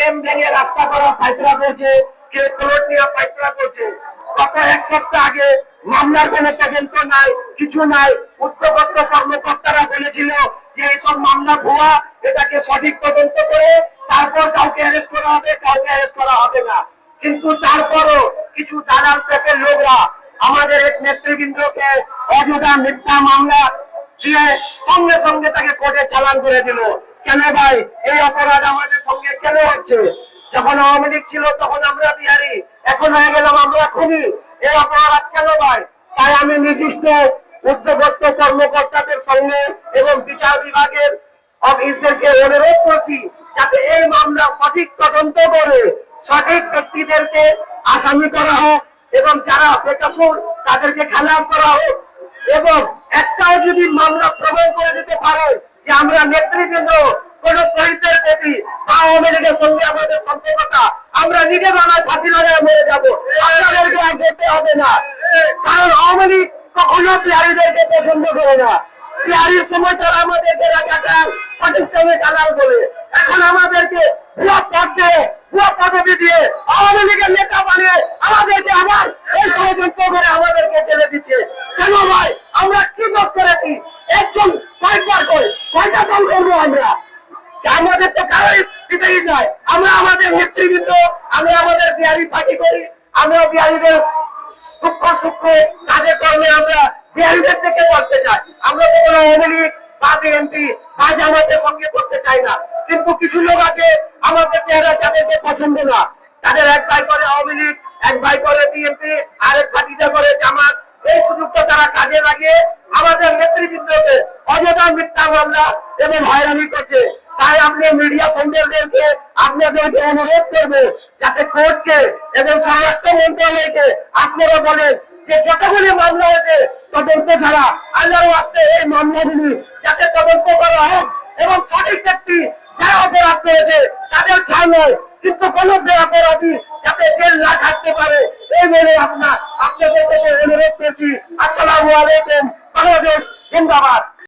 কেম ভেঙে রাস্তা করা ফাইসলা করছে কে প্লট নিয়ে ফাইসলা করছে, গত এক সপ্তাহ আগে মামলার কোনো তদন্ত নাই, কিছু নাই। উচ্চপত্র কর্মকর্তারা বলেছিল যে এইসব মামলা ভুয়া, এটাকে সঠিক তদন্ত করে তারপর কাউকে অ্যারেস্ট করা হবে, কাউকে অ্যারেস্ট করা হবে না। কিন্তু তারপরও কিছু দালাল পেপের লোকরা আমাদের এক নেতৃবৃন্দকে অযোধ্যা মিথ্যা মামলা দিয়ে সঙ্গে সঙ্গে তাকে কোর্টে চালান করে দিল। কেন ভাই? এই অপরাধ আমাদের সঙ্গে কেন হচ্ছে? যখন আওয়ামী লীগ ছিল, তখন আমরা বিহারি। এখন হয়ে গেলাম আমরা খুনি। এই অপরাধ কেন ভাই? তাই আমি নির্দিষ্ট উদ্যোগত্ব কর্মকর্তাদের সঙ্গে এবং বিচার বিভাগের অফিসদেরকে অনুরোধ করছি যাতে এই মামলা সঠিক তদন্ত করে সঠিক ব্যক্তিদেরকে আসামি করা হোক এবং যারা বেকসুর, তাদেরকে খালাস করা হোক। এবং একটাও যদি মামলা প্রমাণ করে দিতে পারে যে আমরা নেতৃবৃন্দ, কোন শহীদের প্রতি আওয়ামী সঙ্গে আমাদের সম্পর্কটা, আমরা নিজে বাংলায় ফাঁসি লাগায় মরে যাব। আপনাদেরকে আর করতে হবে না। কারণ আওয়ামী লীগ কখনো বিহারীদেরকে পছন্দ করে না। সময় তারা আমাদেরকে পাকিস্তানের দালাল বলে। এখন আমাদেরকে দিয়ে আওয়ামী লীগের নেতা বানিয়ে আমাদেরকে আবার এই ষড়যন্ত্র করে আমাদেরকে ছেড়ে দিচ্ছে কেন ভাই আমরা কি দোষ করেছি একজন কয়েকবার করে কয়টা দল করব আমরা। আমাদের তো কারোই আমরা আমাদের নেতৃবৃন্দ, আমরা আমাদের বিহারি পার্টি করি, আমরা সূক্ষ্ম সূক্ষ্ম কাজে কর্মে আমরা থেকে করতে চাই। আমরা তো কোনো বা বিএনপি বা জামাতের সঙ্গে করতে চাই না। কিন্তু কিছু লোক আছে, আমাদের চেহারা যাদেরকে পছন্দ না। তাদের এক ভাই করে আওয়ামী লীগ, এক ভাই করে বিএনপি, আরেক পার্টিতে করে জামাত। এই সুযোগটা তারা কাজে লাগিয়ে আমাদের নেতৃবৃন্দকে অযথা এবং হয়রানি করছে। তাই আপনি মিডিয়া সেন্টারদেরকে আপনাদেরকে অনুরোধ করব, যাতে কোর্টকে এবং স্বরাষ্ট্র মন্ত্রণালয়কে আপনারা বলেন যে যতগুলি মামলা হয়েছে, তদন্ত ছাড়া আল্লাহর আসতে এই মামলাগুলি যাতে তদন্ত করা হোক এবং সঠিক ব্যক্তি যারা অপরাধ করেছে, তাদের ছাড় কিন্তু কোন অপরাধী যাতে জেল না থাকতে পারে, এই বলে আপনার আপনাদের অনুরোধ করছি। আসসালামু আলাইকুম, বাংলাদেশ জিন্দাবাদ।